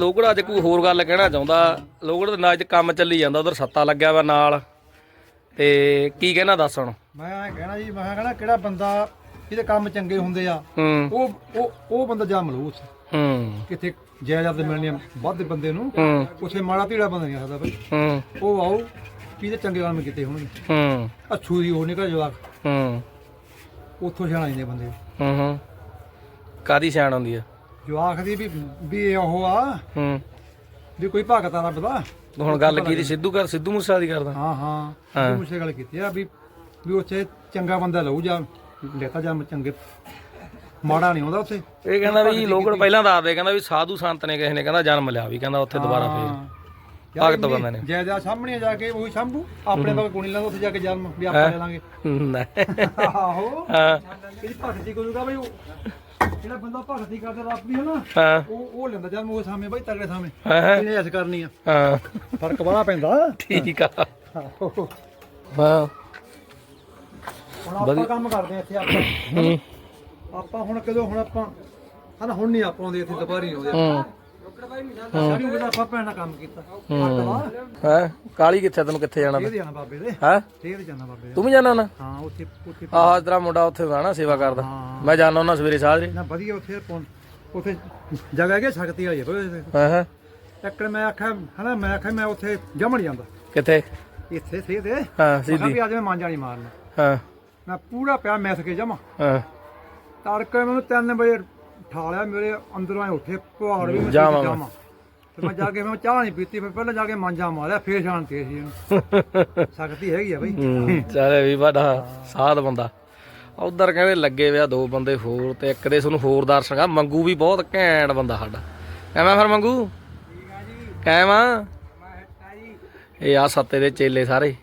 ਲੋਗੜ ਅੱਜ ਕੋਈ ਹੋਰ ਗੱਲ ਕਹਿਣਾ ਚਾਹੁੰਦਾ? ਲੋਗੜ ਦੇ ਨਾਲ ਕੰਮ ਚੱਲੀ ਜਾਂਦਾ ਉਧਰ ਸੱਤਾ ਲੱਗਿਆ ਵਾ ਨਾਲ। ਤੇ ਕੀ ਕਹਿਣਾ ਦੱਸ ਹੁਣ? ਮੈਂ ਐਂ ਕਹਿਣਾ ਜੀ ਮੈਂ ਕਹਿਣਾ ਕਿਹੜਾ ਬੰਦਾ ਜਿਹਦੇ ਕੰਮ ਚੰਗੇ ਹੁੰਦੇ ਆ ਹੂੰ। ਉਹ ਉਹ ਉਹ ਬੰਦਾ ਜਾ ਮਲੂਸ। ਹੂੰ। ਕਿਤੇ ਜਾਇਦਾਦ ਮਿਲਣੀ ਵੱਧ ਬੰਦੇ ਨੂੰ ਹੂੰ। ਉਥੇ ਮਾੜਾ ਧੀੜਾ ਬੰਦਾ ਨਹੀਂ ਸਕਦਾ ਬਈ ਹੂੰ। ਉਹ ਆਓ ਕਿਹਦੇ ਚੰਗੇ ਕੰਮ ਕੀਤੇ ਹੋਣਗੇ। ਹੂੰ। ਅੱਛੂ ਦੀ ਉਹ ਨਿਕਲ ਜਵਾਕ। ਹੂੰ। ਉੱਥੋਂ ਸਿਆਣਾ ਜਾਂਦੇ ਬੰਦੇ। ਹੂੰ ਹੂੰ। ਕਾਦੀ ਸਿਆਣ ਹੁੰਦੀ ਆ? ਜਵਾਕ ਦੀ ਵੀ ਵੀ ਇਹ ਉਹ ਆ। ਹੂੰ। ਵੀ ਕੋਈ ਭਗਤ ਆ ਰੱਬ ਦਾ। ਹੁਣ ਗੱਲ ਕੀਤੀ ਸਿੱਧੂ ਕਰ ਸਿੱਧੂ ਮੂਸਾ ਦੀ ਕਰਦਾ। ਹਾਂ ਹਾਂ। ਉਹ ਮੁਸ਼ੇ ਗੱਲ ਕੀਤੀ ਆ ਵੀ ਵੀ ਉੱਥੇ ਚੰਗਾ ਬੰਦਾ ਲਊ ਜਾ ਲੈਤਾ ਜਾ ਚੰਗੇ ਮਾੜਾ ਨਹੀਂ ਆਉਂਦਾ ਉੱਥੇ। ਇਹ ਕਹਿੰਦਾ ਵੀ ਲੋਗੜ ਪਹਿਲਾਂ ਦੱਸਦੇ ਕਹਿੰਦਾ ਵੀ ਸਾਧੂ ਸੰਤ ਨੇ ਕਿਸੇ ਨੇ ਕਹਿੰਦਾ ਜਨਮ ਲਿਆ ਵੀ ਕਹਿੰਦਾ ਉੱਥੇ ਦੁਬਾਰਾ ਫੇਰ। ਭਗਤ ਬੰਦੇ ਨੇ। ਜਾਇਦਾ ਸਾਹਮਣੇ ਜਾ ਕੇ ਉਹੀ ਸੰਭੂ। ਆਪਣੇ ਕੋਲ ਨਹੀਂ ਲੈਂਦਾ ਉੱਥੇ ਜਾ ਕੇ ਜਨਮ ਵੀ ਆਪਾਂ ਲੈ ਲਾਂਗੇ। ਨਹੀਂ। ਆਹੋ। ਹਾਂ। ਇਹਦੀ ਭਗਤੀ ਕਰੂਗਾ ਬਈ ਉਹ। ਜਿਹੜਾ ਬੰਦਾ ਭਗਤੀ ਕਰਦਾ ਰੱਬ ਦੀ ਹੈ ਨਾ ਹਾਂ। ਉਹ ਉਹ ਲੈਂਦਾ ਜਨਮ ਉਹ ਸਾਹਮਣੇ ਬਈ ਤਗੜੇ ਸਾਹਮਣੇ। ਹਾਂ ਇਹਨੇ ਐਸ ਕਰਨੀ ਆ? ਹਾਂ। ਫ਼ਰਕ ਬੜਾ ਪੈਂਦਾ। ਠੀਕ ਆ। ਹੁਣ ਆਪਾਂ ਕੰਮ ਕਰਦੇ ਆ ਇੱਥੇ ਆਪਾਂ। ਆਪਾਂ ਹੁਣ ਕਦੋਂ ਹੁਣ ਆਪਾਂ ਹਨਾ ਹੁਣ ਨਹੀਂ ਆਪਾਂ ਆਉਂਦੇ ਇੱਥੇ ਦੁਪਹਿਰੀ ਆਉਂਦੇ। ਹੂੰ। ਸਾਰੀ ਉਮਰ ਦਾ ਆਪਾਂ ਭੈਣ ਨਾਲ ਕੰਮ ਕੀਤਾ। ਹੂੰ। ਹੈ? ਕਾਲੀ ਕਿੱਥੇ ਤੈਨੂੰ ਕਿੱਥੇ ਜਾਣਾ ਇਹ ਜਾਣਾ ਬਾਬੇ ਦੇ। ਹੈ? ਇਹ ਜਾਣਾ ਬਾਬੇ ਦੇ। ਤੂੰ ਵੀ ਜਾਣਾ ਨਾ ਹਾਂ ਉੱਥੇ ਉੱਥੇ ਆਹ ਤੇਰਾ ਮੁੰਡਾ ਉੱਥੇ ਨਾ ਸੇਵਾ ਕਰਦਾ। ਮੈਂ ਜਾਣਾ ਉਹਨਾਂ ਸਵੇਰੇ ਸਾਜਰੇ। ਨਾ ਵਧੀਆ ਉੱਥੇ ਉੱਥੇ ਜਗ੍ਹਾ ਹੈਗੀ ਸ਼ਕਤੀ ਵਾਲੀ ਹੈ ਹਾਂ ਹਾਂ? ਇੱਕ ਮੈਂ ਆਖਿਆ ਹਨਾ ਮੈਂ ਆਖਿਆ ਮੈਂ ਉੱਥੇ ਜਮਣ ਜਾਂਦਾ। ਕਿੱਥੇ? ਇੱਥੇ ਸੇ ਤੇ ਮੈਂ ਹਾਂ ਕਿਹਾ ਸਿੱਧੀ। ਵੀ ਅੱਜ ਮੈਂ ਮਾਂਜਾ ਨਹੀਂ ਮਾਰਨਾ। ਹਾਂ। ਮੈਂ ਪੂਰਾ ਪਿਆ ਮੈਸ ਕੇ ਜਮਾ। ਹਾਂ। ਤੜਕੇ ਮੈਨੂੰ 3 ਵਜੇ ਠਾਲਿਆ ਮੇਰੇ ਅੰਦਰੋਂ ਆਏ ਉੱਠੇ ਪਹਾੜ ਵੀ ਮੈਂ ਜਾਵਾਂ ਮੈਂ। ਜਾਵਾਂ। ਤੇ ਮੈਂ ਜਾ ਕੇ ਮੈਂ ਚਾਹ ਨਹੀਂ ਪੀਤੀ ਫਿਰ ਪਹਿਲਾਂ ਜਾ ਕੇ ਮਾਂਜਾ ਮਾਰਿਆ ਫੇਰ ਸ਼ਾਂਤੀ ਸੀ ਇਹਨੂੰ। ਸ਼ਕਤੀ ਹੈਗੀ ਆ ਬਈ। ਹੂੰ, ਚੱਲ ਵੀ ਵੱਡਾ ਸਾਧ ਬੰਦਾ। ਉਧਰ ਕਹਿੰਦੇ ਲੱਗੇ ਵਿਆ ਦੋ ਬੰਦੇ ਹੋਰ ਤੇ ਇੱਕ ਦੇ ਤੁਹਾਨੂੰ ਹੋਰ ਦਰਸ਼ਕ ਆ ਮੰਗੂ ਵੀ ਬਹੁਤ ਘੈਂਟ ਬੰਦਾ ਸਾਡਾ। ਐਵੇਂ ਫਿਰ ਮੰਗੂ? ਕਾਇਮ ਆ ਇਹ ਆ ਸੱਤੇ ਦੇ ਚੇਲੇ ਸਾਰੇ।